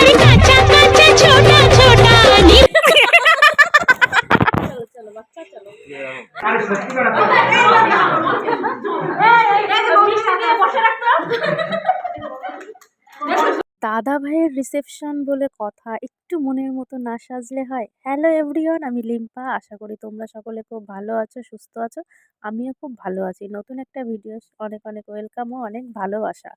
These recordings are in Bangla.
Парикат! দাদা ভাইয়ের রিসেপশন বলে কথা, একটু মনের মতো না সাজলে হয়। হ্যালো এভরিওয়ান আমি লিম্পা, আশা করি তোমরা সকলে খুব ভালো আছো, সুস্থ আছো। আমিও খুব ভালো আছি। নতুন একটা ভিডিও অনেক অনেক ওয়েলকাম ও অনেক ভালোবাসা।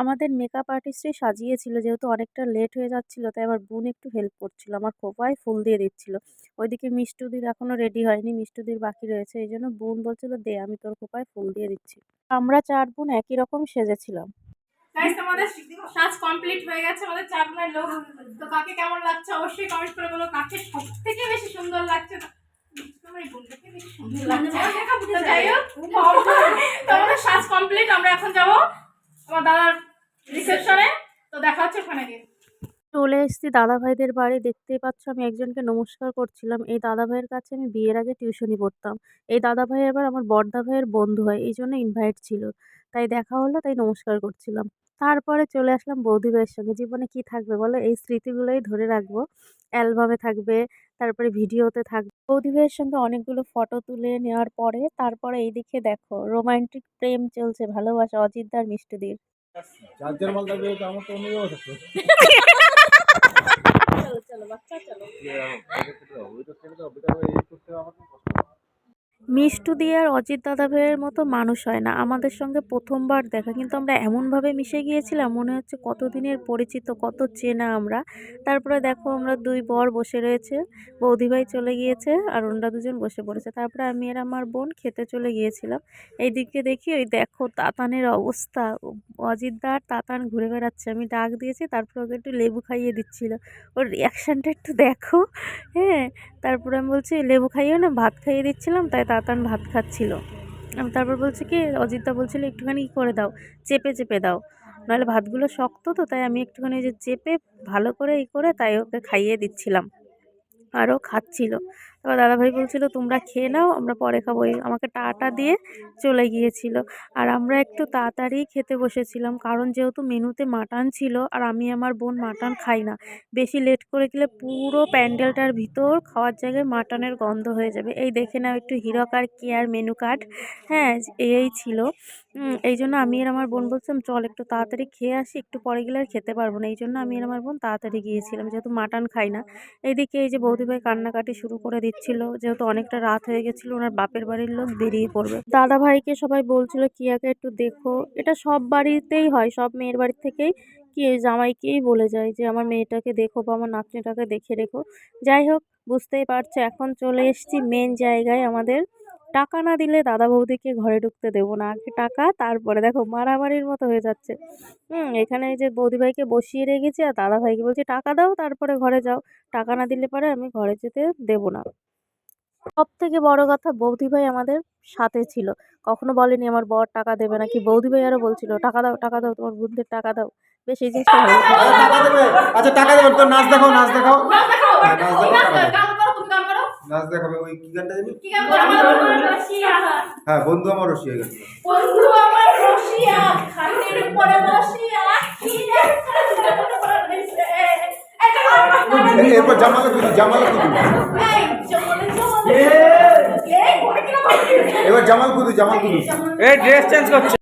আমাদের মেকআপ আর্টিস্টই সাজিয়েছিল, যেহেতু অনেকটা লেট হয়ে যাচ্ছিল, তাই আমার বোন একটু হেল্প করছিল, আমার খোপায় ফুল দিয়ে দিচ্ছিল। ওইদিকে মিষ্টুদির এখনও রেডি হয়নি, মিষ্টুদির বাকি রয়েছে, এই জন্য বোন বলছিল, দে, আমি তোর খোপায় ফুল দিয়ে দিচ্ছি। আমরা চার বোন একই রকম সেজেছিলাম। গাইস আমাদের সাজ কমপ্লিট হয়ে গেছে আমাদের চার বোনের লোক। তো কাকে কেমন লাগছে অবশ্যই কমেন্ট করে বলো কাকে সব থেকে বেশি সুন্দর লাগছে। তো যাই হোক, আমাদের সাজ কমপ্লিট আমরা এখন যাব। আমার দাদার রিসেপশনে তো দেখা হচ্ছে ওখানে গিয়ে চলে এসেছি। দাদা ভাইদের বাড়ি দেখতেই পাচ্ছ আমি একজনকে নমস্কার করছিলাম। এই দাদা ভাইয়ের কাছে আমি বিয়ের আগে টিউশনি পড়তাম। এই দাদা ভাই এবার আমার বড়দা ভাইয়ের বন্ধু হয় এই জন্য ইনভাইট ছিল। তাই দেখা হলো তাই নমস্কার করছিলাম। তারপরে চলে আসলাম বৌদি ভাইয়ের সঙ্গে। জীবনে কি থাকবে বলো? এই স্মৃতিগুলোই ধরে রাখব। অ্যালবামে থাকবে তারপরে ভিডিওতে থাকবে বৌদি ভাইয়ের সঙ্গে অনেকগুলো ফটো তুলে নেওয়ার পরে তারপরে এইদিকে দেখো রোমান্টিক প্রেম চলছে ভালোবাসা অজিতদার মিষ্টুদির। যার যার মাল থাকবে তো আমার তো অন্য জায়গায় থাকতো মিষ্টু দিয়ে আর অজিত দাদা ভাইয়ের মতো মানুষ হয় না। আমাদের সঙ্গে প্রথমবার দেখা। কিন্তু আমরা এমনভাবে মিশে গিয়েছিলাম, মনে হচ্ছে কতদিনের পরিচিত, কত চেনা আমরা। তারপরে দেখো আমরা দুই বর বসে রয়েছে বৌদিভাই চলে গিয়েছে আর ওনরা দুজন বসে পড়েছে। তারপরে আমি আর আমার বোন খেতে চলে গিয়েছিলাম। এইদিকে দেখি ওই দেখো তাতানের অবস্থা। অজিত দা আর তাতান ঘুরে বেড়াচ্ছে। আমি ডাক দিয়েছি, তারপরে ওকে একটু লেবু খাইয়ে দিচ্ছিল। ওর রিয়াকশানটা একটু দেখো হ্যাঁ। তারপরে আমি বলছি, লেবু খাইও না, ভাত খাইয়ে দিচ্ছিলাম, তাই তাতান ভাত খাচ্ছিল। তারপর বলছে, কি? অজিতদা বলছিল, একটুখানি করে দাও, চেপে চেপে দাও। নাহলে ভাতগুলো শক্ত তো, তাই আমি একটুখানি যে চেপে ভালো করে ই করে তাই ওকে খাইয়ে দিচ্ছিলাম। আরও খাচ্ছিল। তারপর দাদাভাই বলছিল, তোমরা খেয়ে নাও, আমরা পরে খাব। আমাকে টাটা দিয়ে চলে গিয়েছিল। আর আমরা একটু তাড়াতাড়ি খেতে বসেছিলাম, কারণ যেহেতু মেনুতে মাটন ছিল, আর আমি আমার বোন মাটন খাই না, বেশি লেট করে গেলে পুরো প্যান্ডেলটার ভিতর খাওয়ার জায়গায় মাটনের গন্ধ হয়ে যাবে। এই দেখে নাও একটু hero car care menu card. হ্যাঁ এই ছিল। এই জন্য আমি আর আমার বোন বলছিলাম, চল একটু তাড়াতাড়ি খেয়ে আসি, একটু পরে গেলে আর খেতে পারব না। এই জন্য আমি আর আমার বোন তাড়াতাড়ি গিয়েছিলাম, যেহেতু মাটন খাই না। এইদিকে এই যে বৌদিভাই কান্নাকাটি শুরু করে দিচ্ছিল যেহেতু অনেকটা রাত হয়ে গেছিল, ওনার বাপের বাড়ির লোক বেরিয়ে পড়বে। দাদা ভাইকে সবাই বলছিল কিয়াকে একটু দেখো। এটা সব বাড়িতেই হয়, সব মেয়ের বাড়ি থেকেই কি জামাইকেই বলে যায় যে, আমার মেয়েটাকে দেখো বা আমার নাতনিটাকে দেখে রেখো। যাই হোক, বুঝতেই পারছ, এখন চলে এসছি মেন জায়গায় আমাদের টাকা না দিলে দাদা বৌদিকে ঘরে ঢুকতে দেবো না। আগে টাকা তারপরে দেখো মারামারির মতো হয়ে যাচ্ছে। হুম এখানে এই যে বৌদিভাইকে বসিয়ে রেখেছি আর দাদা ভাইকে বলছি টাকা দাও তারপরে ঘরে যাও। টাকা না দিলে পরে আমি ঘরে যেতে দেবো না। সব থেকে বড় কথা বৌদিভাই আমাদের সাথে ছিল। কখনো বলেনি আমার বর টাকা দেবে না কি বৌদিভাই আরও বলছিল টাকা দাও টাকা দাও তোমার বোনদের টাকা দাও। বেশ এই জিনিসটা আচ্ছা টাকা দেবে তোর নাচ দেখাও। নাচ দেখাও নাচ দেখাও হ্যাঁ, নাচ দেখাবে ওই কি গানটা জানি? কি গান আমার রসিয়া। হ্যাঁ বন্ধু আমার রসি হয়ে গেছে বন্ধু আমার রসিয়া খাটের উপরে বসিয়া কি এরপর জামালে কুদু জামালে কুদু এবার জামাল কুদু জামাল কুদু এই ড্রেস চেঞ্জ করছে।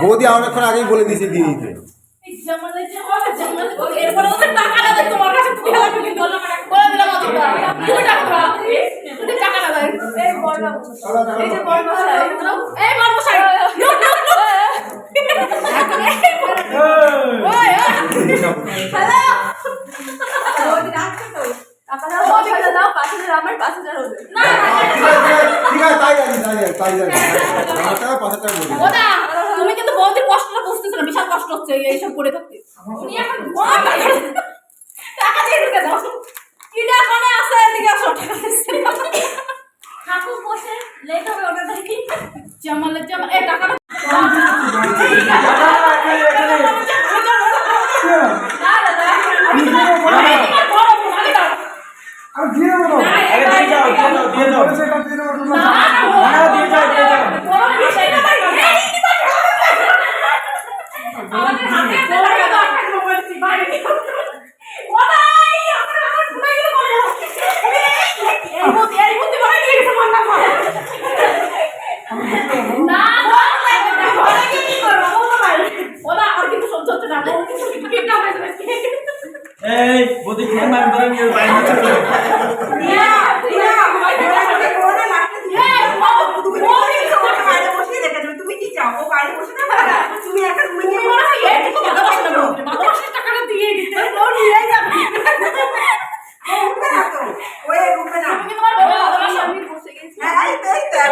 বৌদি অনেকক্ষণ আগেই বলে দিয়েছে তুমি কিন্তু বৌদির কষ্টটা বুঝতেছো না বিশাল কষ্ট হচ্ছে এইসব করে থাকতে। উনি এখন ঘুমাবে টাকা দিয়ে ঢুকে দাও চিড়িয়াখানে আমাদের হাতে Bye.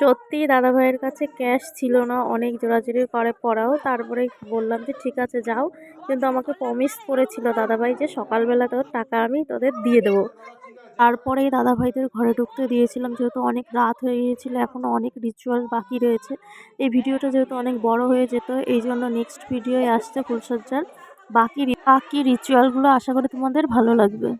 সত্যি দাদা ভাইয়ের কাছে ক্যাশ ছিল না অনেক জোরাজুরি করে পড়াও তারপরে বললাম যে ঠিক আছে যাও। কিন্তু আমাকে প্রমিস করেছিল দাদা ভাই যে সকালবেলা তোর টাকা আমি তোদের দিয়ে দেবো। তারপরে দাদাভাইদের ঘরে ঢুকতে দিয়েছিলাম, যেহেতু অনেক রাত হয়ে গিয়েছিল এখনও অনেক রিচুয়াল বাকি রয়েছে। এই ভিডিওটা যেহেতু অনেক বড় হয়ে যেত, এই জন্য নেক্সট ভিডিওয় আসছে ফুলসজ্জার বাকি বাকি রিচুয়ালগুলো আশা করি তোমাদের ভালো লাগবে।